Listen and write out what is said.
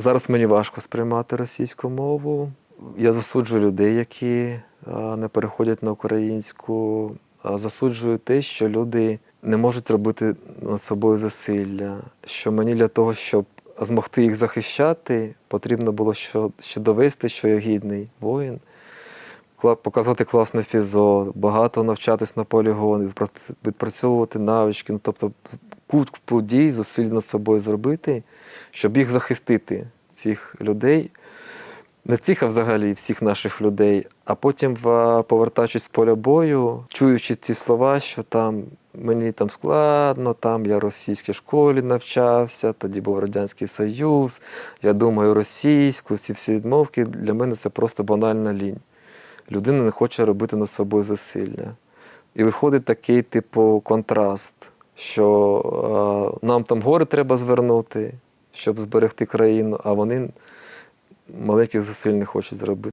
Зараз мені важко сприймати російську мову. Я засуджую людей, які не переходять на українську. Засуджую те, що люди не можуть робити над собою зусилля. Що мені для того, щоб змогти їх захищати, потрібно було що, довести, що я гідний воїн, показати класне фізо, багато навчатись на полігоні, відпрацьовувати навички, ну, тобто купу дій, зусиль над собою зробити, щоб їх захистити, цих людей, не цих, а взагалі всіх наших людей. А потім, повертаючись з поля бою, чуючи ці слова, що там мені там складно, там я в російській школі навчався, тоді був Радянський Союз, я думаю російську, ці всі відмовки, для мене це просто банальна лінь. Людина не хоче робити над собою зусилля. І виходить такий, типу, контраст, що е, нам там гори треба звернути, щоб зберегти країну, а вони маленьких зусиль не хочуть зробити.